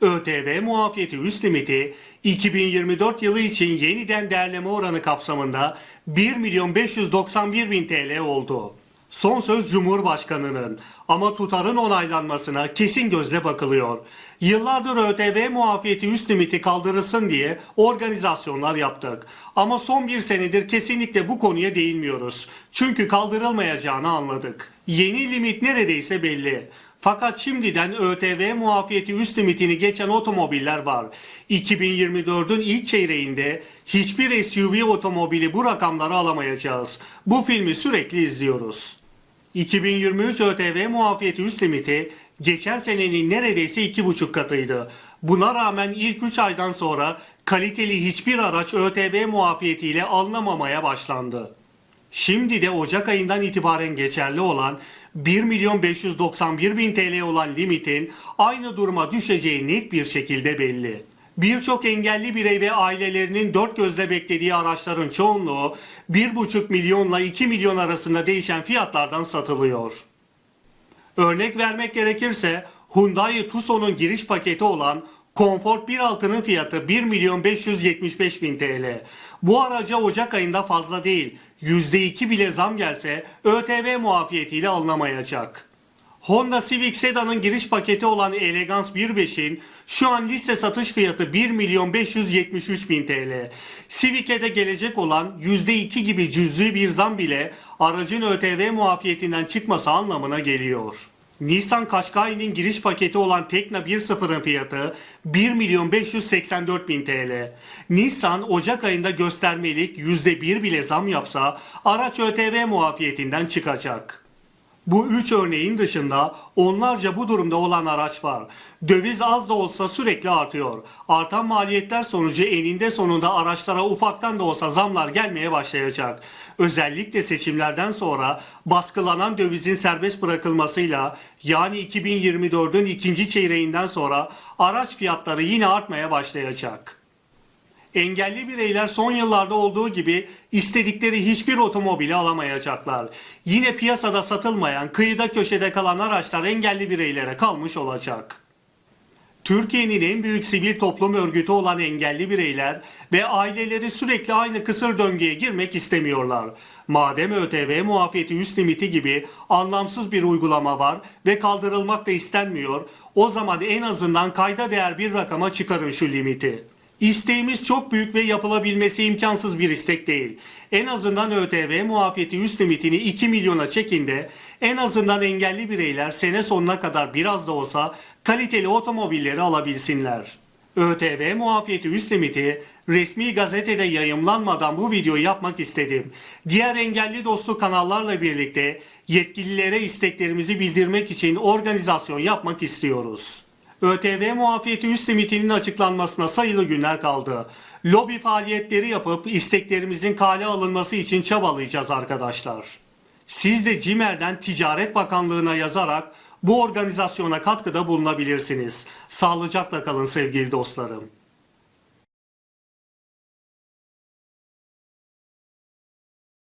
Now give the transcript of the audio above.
ÖTV muafiyeti üst limiti 2024 yılı için yeniden değerleme oranı kapsamında 1 milyon 591 bin TL oldu. Son söz Cumhurbaşkanı'nın ama tutarın onaylanmasına kesin gözle bakılıyor. Yıllardır ÖTV muafiyeti üst limiti kaldırılsın diye organizasyonlar yaptık. Ama son bir senedir kesinlikle bu konuya değinmiyoruz. Çünkü kaldırılmayacağını anladık. Yeni limit neredeyse belli. Fakat şimdiden ÖTV muafiyeti üst limitini geçen otomobiller var. 2024'ün ilk çeyreğinde hiçbir SUV otomobili bu rakamları alamayacağız. Bu filmi sürekli izliyoruz. 2023 ÖTV muafiyeti üst limiti geçen senenin neredeyse iki buçuk katıydı. Buna rağmen ilk 3 aydan sonra kaliteli hiçbir araç ÖTV muafiyetiyle alınamamaya başlandı. Şimdi de Ocak ayından itibaren geçerli olan 1 milyon 591 bin TL olan limitin aynı duruma düşeceği net bir şekilde belli. Birçok engelli birey ve ailelerinin dört gözle beklediği araçların çoğunluğu 1,5 milyonla 2 milyon arasında değişen fiyatlardan satılıyor. Örnek vermek gerekirse Hyundai Tucson'un giriş paketi olan Comfort 1.6'nın fiyatı 1 milyon 575 bin TL. Bu araca Ocak ayında fazla değil, %2 bile zam gelse ÖTV muafiyetiyle alınamayacak. Honda Civic Sedan'ın giriş paketi olan Elegance 1.5'in şu an liste satış fiyatı 1 milyon 573 bin TL. Civic'e de gelecek olan %2 gibi cüzi bir zam bile aracın ÖTV muafiyetinden çıkması anlamına geliyor. Nissan Qashqai'nin giriş paketi olan Tekna 1.0'ın fiyatı 1 milyon 584 bin TL. Nissan Ocak ayında göstermelik %1 bile zam yapsa araç ÖTV muafiyetinden çıkacak. Bu üç örneğin dışında onlarca bu durumda olan araç var. Döviz az da olsa sürekli artıyor. Artan maliyetler sonucu eninde sonunda araçlara ufaktan da olsa zamlar gelmeye başlayacak. Özellikle seçimlerden sonra baskılanan dövizin serbest bırakılmasıyla yani 2024'ün ikinci çeyreğinden sonra araç fiyatları yine artmaya başlayacak. Engelli bireyler son yıllarda olduğu gibi istedikleri hiçbir otomobili alamayacaklar. Yine piyasada satılmayan, kıyıda köşede kalan araçlar engelli bireylere kalmış olacak. Türkiye'nin en büyük sivil toplum örgütü olan engelli bireyler ve aileleri sürekli aynı kısır döngüye girmek istemiyorlar. Madem ÖTV muafiyeti üst limiti gibi anlamsız bir uygulama var ve kaldırılmak da istenmiyor, o zaman en azından kayda değer bir rakama çıkarın şu limiti. İsteğimiz çok büyük ve yapılabilmesi imkansız bir istek değil. En azından ÖTV muafiyeti üst limitini 2 milyona çekin de en azından engelli bireyler sene sonuna kadar biraz da olsa kaliteli otomobilleri alabilsinler. ÖTV muafiyeti üst limiti resmi gazetede yayımlanmadan bu videoyu yapmak istedim. Diğer engelli dostu kanallarla birlikte yetkililere isteklerimizi bildirmek için organizasyon yapmak istiyoruz. ÖTV muafiyeti üst limitinin açıklanmasına sayılı günler kaldı. Lobi faaliyetleri yapıp isteklerimizin kale alınması için çabalayacağız arkadaşlar. Siz de CİMER'den Ticaret Bakanlığı'na yazarak bu organizasyona katkıda bulunabilirsiniz. Sağlıcakla kalın sevgili dostlarım.